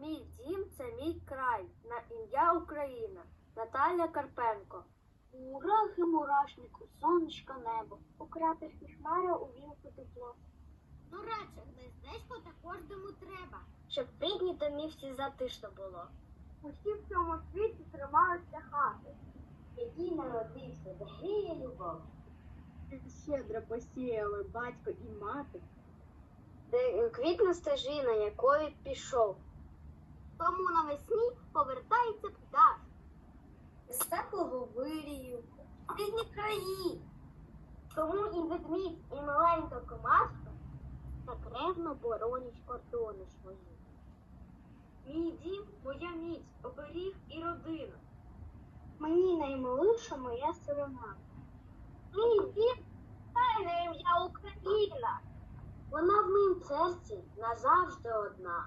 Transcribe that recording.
Мій дім це мій край, на ім'я Україна. Наталя Карпенко. У мурах і мурашнику, сонечко небо, у кратерські хмари увімку тепло. Ну радше, гнездечко та кожному треба. Щоб в рідній домівці затишно було. Усі в цьому світі тримаються хати, який народився, де гріє любов. Щедро посіяли батько і мати. Де квітна стежина, якою пішов. Тому навесні повертається птах. З теплого вирію, різні краї. Тому і ведмідь, і маленька комашка Так ревно боронять кордони свої. Мій дім, моя міць, оберіг і родина. Мені наймилиша моя сторона. Мій дім, ім'я Україна. Вона в моїм серці назавжди одна.